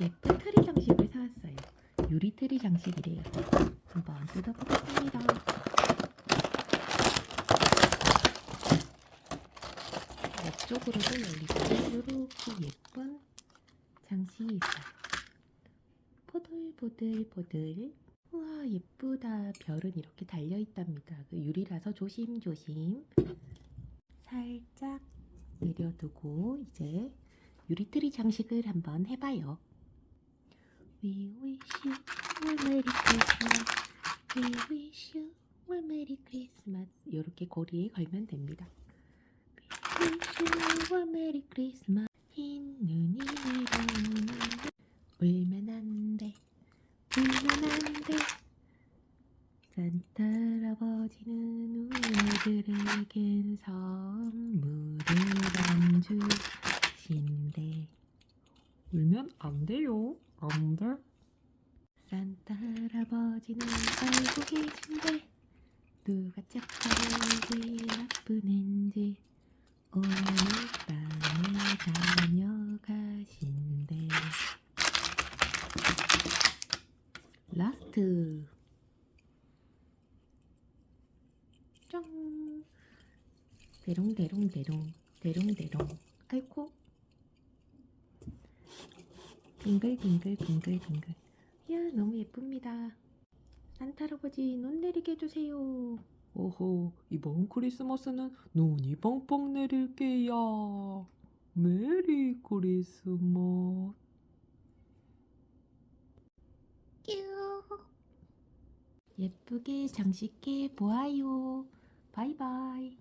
예쁜 트리 장식을 사왔어요. 유리 트리 장식이래요. 한번 뜯어보겠습니다. 옆쪽으로도 열리고 이렇게 예쁜 장식이 있어요. 포들포들포들. 우와 예쁘다. 별은 이렇게 달려있답니다. 그 유리라서 조심조심. 살짝 내려두고 이제 유리트리 장식을 한번 해봐요. We wish you a Merry Christmas. We wish you a Merry Christmas. 이렇게 고리에 걸면 됩니다. We wish you a Merry Christmas. 흰 눈이 내려오는데 울면 안 돼. 울면 안 돼. 산타 할아버지는 우리들에겐 선물을 안 주신대. 울면 안 돼요. 안 돼. 산타 할아버지는 알고 계신데 누가 착한지 나쁜 앤지 오늘 밤에 다녀가신대. 라스트. 짱. 대롱대롱대롱 대롱대롱. 아이고. 빙글빙글 빙글빙글. 이야 너무 예쁩니다. 산타 할아버지 눈 내리게 해주세요. 오호, 이번 크리스마스는 눈이 뻥뻥 내릴게요. 메리 크리스마스. 뀨. 예쁘게 장식해 보아요. 바이바이.